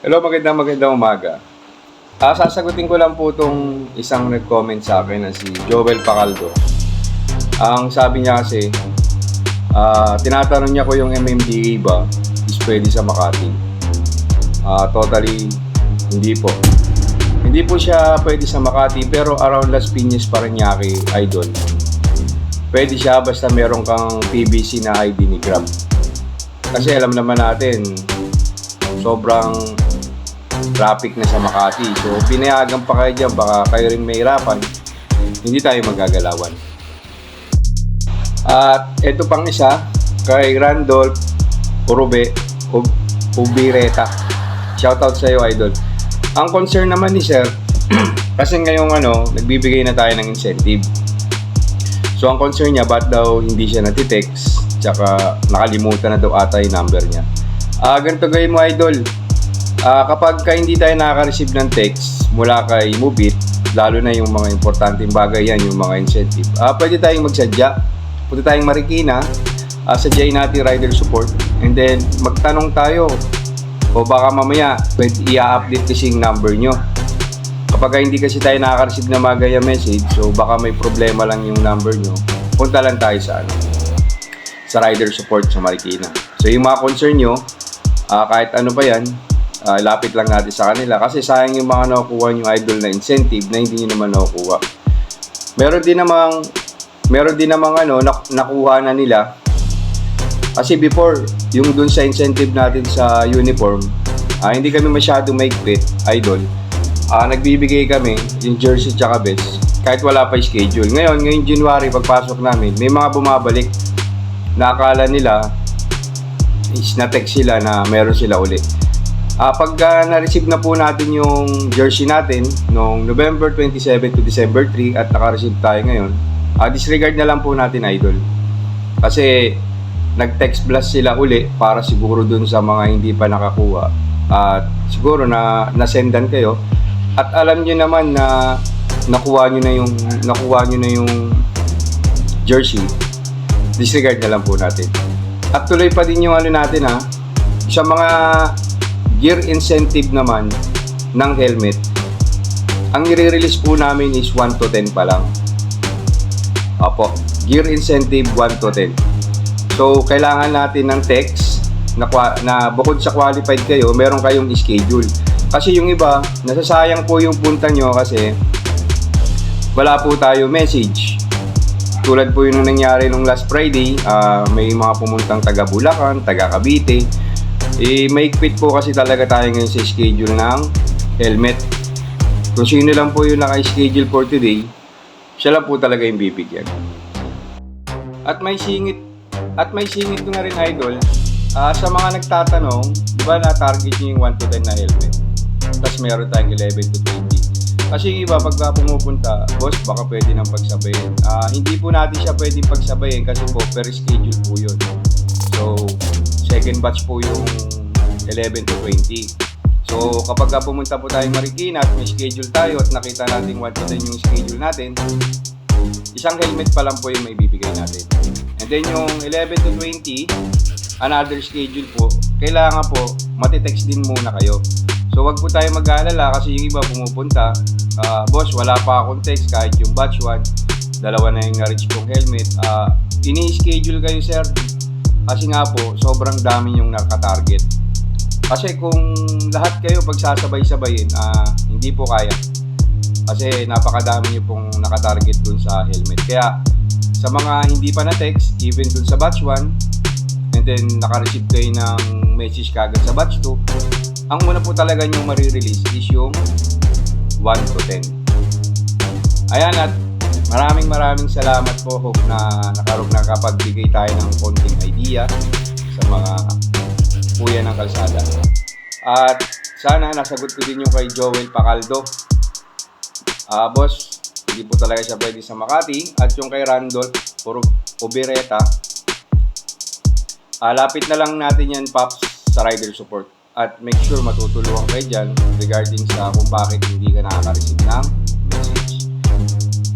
Hello, magandang magandang umaga. Ah, sasagutin ko lang po itong isang nag-comment sa akin na si Joel Pacaldo. Ang sabi niya kasi, ah, tinatanong niya ko yung MMDA ba is pwede sa Makati. Ah, totally, hindi po. Hindi po siya pwede sa Makati pero around Las Piñas Paranaque, idol. Pwede siya basta meron kang PBC na ID ni Grab. Kasi alam naman natin, sobrang traffic na sa Makati. So, pinayagan pa kayo dyan, baka kayo rin mahirapan. Hindi tayo magagalawan. At ito pang isa, kay Randolph Urube Ub- Ubireta. Shoutout sa iyo, idol. Ang concern naman ni Sir, kasi ngayong ano, nagbibigay na tayo ng incentive. So, ang concern niya, ba't daw hindi siya natitext, tsaka nakalimutan na daw ata yung number niya. Ah, ganito gawin mo, idol. Ah, kapag ka hindi tayo nakaka-receive ng text mula kay Mubit, lalo na yung mga importanteng bagay yan, yung mga incentive, ah, pwede tayong magsadya. Pwede tayong marikina, ah, sadyain natin rider support, and then magtanong tayo, o baka mamaya, pwede i-update kasi yung number nyo. Kapag hindi kasi tayo nakaka-receive ng mga gaya message, so baka may problema lang yung number nyo, punta lang tayo sa ano, sa rider support sa Marikina. So yung mga concern nyo, ah, kahit ano pa yan, ah, lapit lang natin sa kanila. Kasi sayang yung mga nakukuha yung idol na incentive na hindi nyo naman nakukuha. Meron din namang meron din namang ano nak- nakuha na nila. Kasi before yung dun sa incentive natin sa uniform ah, hindi kami masyadong maigpit idol. Ah, nagbibigay kami yung jersey tsaka vest kahit wala pa schedule. Ngayon ngayong January pagpasok namin may mga bumabalik na akala nila is na-text sila na meron sila uli Ah, pagka na-receive na po natin yung jersey natin noong November 27 to December 3 at naka-receive tayo ngayon, ah, disregard na lang po natin idol. Kasi nag-text blast sila uli para siguro dun sa mga hindi pa nakakuha. At siguro na nasendan kayo at alam niyo naman na nakuha niyo na yung nakuha niyo na yung jersey. Disregard na lang po natin. At tuloy pa din yung ano natin ha. Sa mga gear incentive naman ng helmet, ang i-release po namin is 1 to 10 pa lang. Opo, gear incentive 1 to 10. So, kailangan natin ng text na, na bukod sa qualified kayo, meron kayong schedule. Kasi yung iba, nasasayang po yung punta nyo kasi wala po tayo message. Tulad po yung nangyari nung last Friday, ah, may mga pumuntang taga Bulacan, taga Cavite. Eh, may quit po kasi talaga tayo ngayon sa schedule ng helmet. Kung sino lang po yung naka-schedule for today, siya lang po talaga yung bibigyan. At may singit, at may singit ko na rin idol, ah, sa mga nagtatanong, di ba na-target niyo yung 1 to 10 na helmet? Tapos meron tayong 11 to 20. Kasi iba, pagka pumupunta, boss, baka pwede nang pagsabayin. Ah, hindi po natin siya pwedeng pagsabayin kasi po per schedule po yun. Second batch po yung 11 to 20. So, kapag ka pumunta po tayong Marikina at may schedule tayo at nakita natin 1 to 10 yung schedule natin, isang helmet pa lang po yung may bibigay natin. And then yung 11 to 20, another schedule po, kailangan po matitext din muna kayo. So wag po tayo mag-aalala kasi yung iba pumupunta, ah, boss wala pa akong text kahit yung batch 1, dalawa na yung na-reach kong helmet. Ah, ini-schedule kayo sir kasi nga po sobrang dami yung nakatarget. Kasi kung lahat kayo pagsasabay-sabayin, ah, hindi po kaya. Kasi napakadami nyo pong nakatarget dun sa helmet. Kaya sa mga hindi pa na-text, even dun sa batch 1, and then naka-receive kayo ng message kagad sa batch 2, ang una po talaga nyo marirelease is yung 1 to 10. Ayan at maraming maraming salamat po. Hope na nakarog nakapagbigay tayo ng konting idea sa mga kuya ng kalsada. At sana nasagot ko din yung kay Joel Pacaldo. Ah, boss, hindi po talaga siya pwede sa Makati. At yung kay Randolph Puro Ubireta, ah, lapit na lang natin yan, Pops, sa rider support. At make sure matutulungan kayo dyan regarding sa kung bakit hindi ka nakaka-receive ng message.